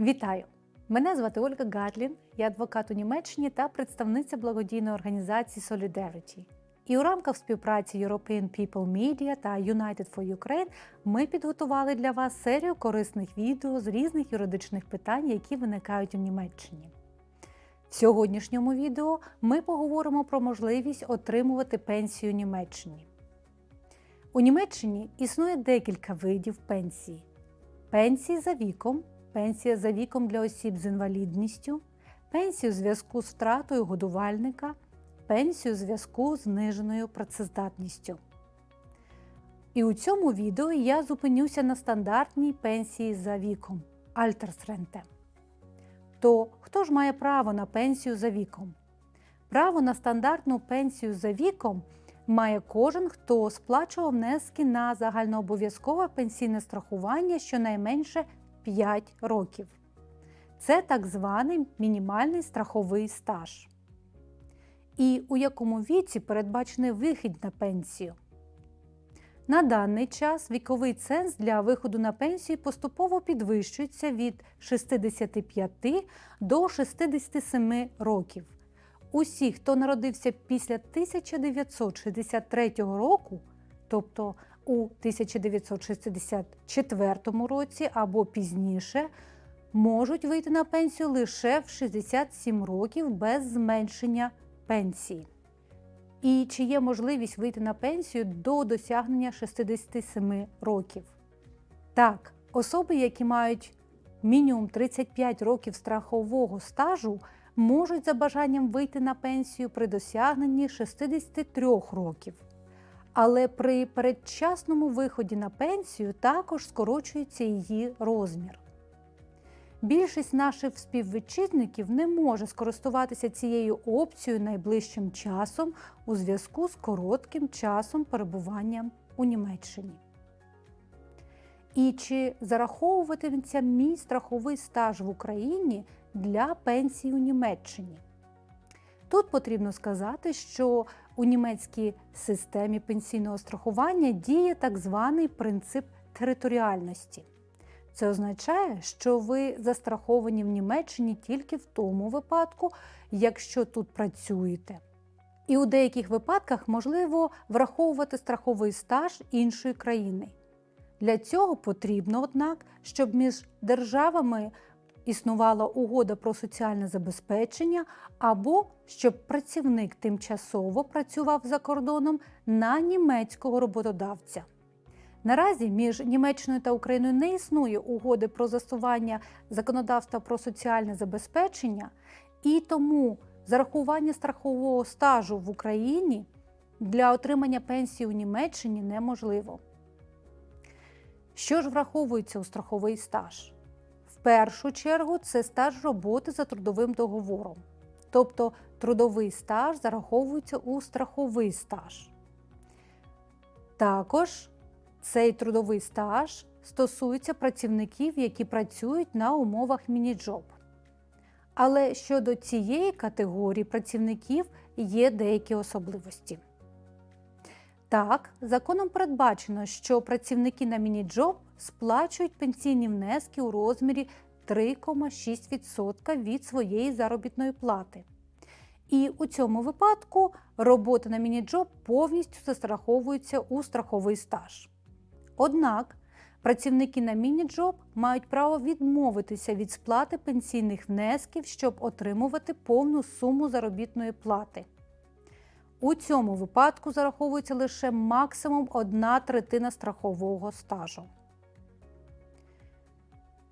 Вітаю! Мене звати Ольга Гатлін, я адвокат у Німеччині та представниця благодійної організації Solidarity. І у рамках співпраці European People Media та United for Ukraine ми підготували для вас серію корисних відео з різних юридичних питань, які виникають у Німеччині. В сьогоднішньому відео ми поговоримо про можливість отримувати пенсію Німеччині. У Німеччині існує декілька видів пенсії: пенсії за віком, пенсія за віком для осіб з інвалідністю, пенсію у зв'язку з втратою годувальника, пенсію у зв'язку з зниженою працездатністю. І у цьому відео я зупинюся на стандартній пенсії за віком Альтерсренте. То хто ж має право на пенсію за віком? Право на стандартну пенсію за віком має кожен, хто сплачував внески на загальнообов'язкове пенсійне страхування щонайменше 5 років. Це так званий мінімальний страховий стаж. І у якому віці передбачений вихід на пенсію. На даний час віковий ценз для виходу на пенсію поступово підвищується від 65 до 67 років. Усі, хто народився після 1963 року, тобто у 1964 році або пізніше, можуть вийти на пенсію лише в 67 років без зменшення пенсії. І чи є можливість вийти на пенсію до досягнення 67 років? Так, особи, які мають мінімум 35 років страхового стажу, можуть за бажанням вийти на пенсію при досягненні 63 років. Але при передчасному виході на пенсію також скорочується її розмір. Більшість наших співвітчизників не може скористуватися цією опцією найближчим часом у зв'язку з коротким часом перебування у Німеччині. І чи зараховуватиметься мій страховий стаж в Україні для пенсії у Німеччині? Тут потрібно сказати, що у німецькій системі пенсійного страхування діє так званий принцип територіальності. Це означає, що ви застраховані в Німеччині тільки в тому випадку, якщо тут працюєте. І у деяких випадках можливо враховувати страховий стаж іншої країни. Для цього потрібно, однак, щоб між державами існувала угода про соціальне забезпечення, або щоб працівник тимчасово працював за кордоном на німецького роботодавця. Наразі між Німеччиною та Україною не існує угоди про застосування законодавства про соціальне забезпечення, і тому зарахування страхового стажу в Україні для отримання пенсії у Німеччині неможливо. Що ж враховується у страховий стаж? Першу чергу це стаж роботи за трудовим договором. Тобто трудовий стаж зараховується у страховий стаж. Також цей трудовий стаж стосується працівників, які працюють на умовах мініджоб. Але щодо цієї категорії працівників є деякі особливості. Так, законом передбачено, що працівники на мініджоб сплачують пенсійні внески у розмірі 3,6% від своєї заробітної плати. І у цьому випадку робота на мініджоб повністю застраховується у страховий стаж. Однак працівники на мініджоб мають право відмовитися від сплати пенсійних внесків, щоб отримувати повну суму заробітної плати. У цьому випадку зараховується лише максимум одна третина страхового стажу.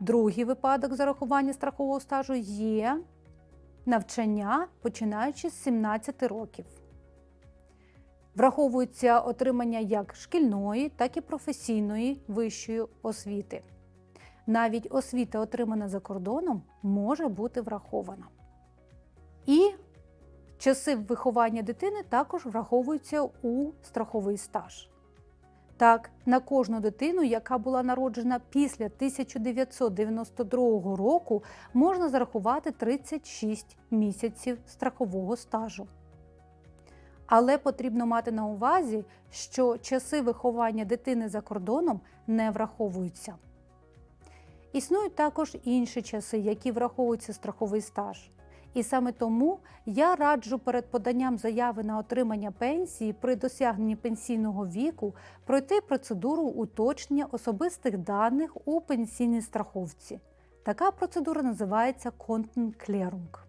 Другий випадок зарахування страхового стажу є навчання, починаючи з 17 років. Враховується отримання як шкільної, так і професійної вищої освіти. Навіть освіта, отримана за кордоном, може бути врахована. І часи виховання дитини також враховуються у страховий стаж. Так, на кожну дитину, яка була народжена після 1992 року, можна зарахувати 36 місяців страхового стажу. Але потрібно мати на увазі, що часи виховання дитини за кордоном не враховуються. Існують також інші часи, які враховуються страховий стаж. І саме тому я раджу перед поданням заяви на отримання пенсії при досягненні пенсійного віку пройти процедуру уточнення особистих даних у пенсійній страховці. Така процедура називається контенклерунг.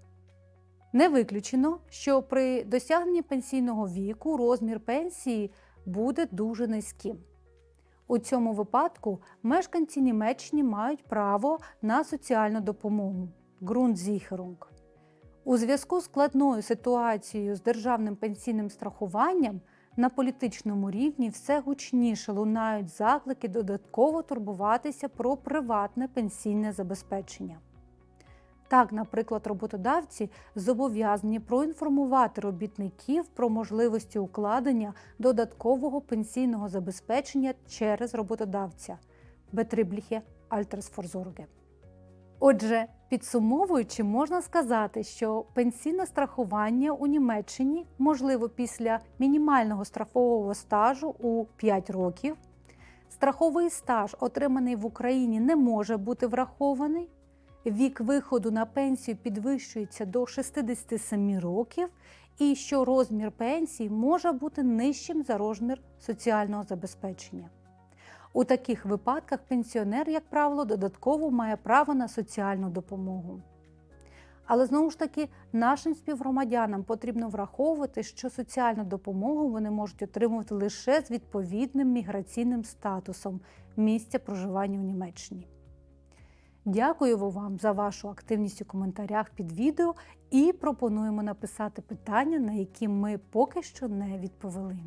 Не виключено, що при досягненні пенсійного віку розмір пенсії буде дуже низьким. У цьому випадку мешканці Німеччини мають право на соціальну допомогу Grundsicherung. У зв'язку з складною ситуацією з державним пенсійним страхуванням на політичному рівні все гучніше лунають заклики додатково турбуватися про приватне пенсійне забезпечення. Так, наприклад, роботодавці зобов'язані проінформувати робітників про можливості укладення додаткового пенсійного забезпечення через роботодавця Betriebliche Altersvorsorge. Отже, підсумовуючи, можна сказати, що пенсійне страхування у Німеччині можливо після мінімального страхового стажу у 5 років. Страховий стаж, отриманий в Україні, не може бути врахований. Вік виходу на пенсію підвищується до 67 років, і що розмір пенсії може бути нижчим за розмір соціального забезпечення. У таких випадках пенсіонер, як правило, додатково має право на соціальну допомогу. Але знову ж таки, нашим співгромадянам потрібно враховувати, що соціальну допомогу вони можуть отримувати лише з відповідним міграційним статусом місця проживання у Німеччині. Дякую вам за вашу активність у коментарях під відео і пропонуємо написати питання, на які ми поки що не відповіли.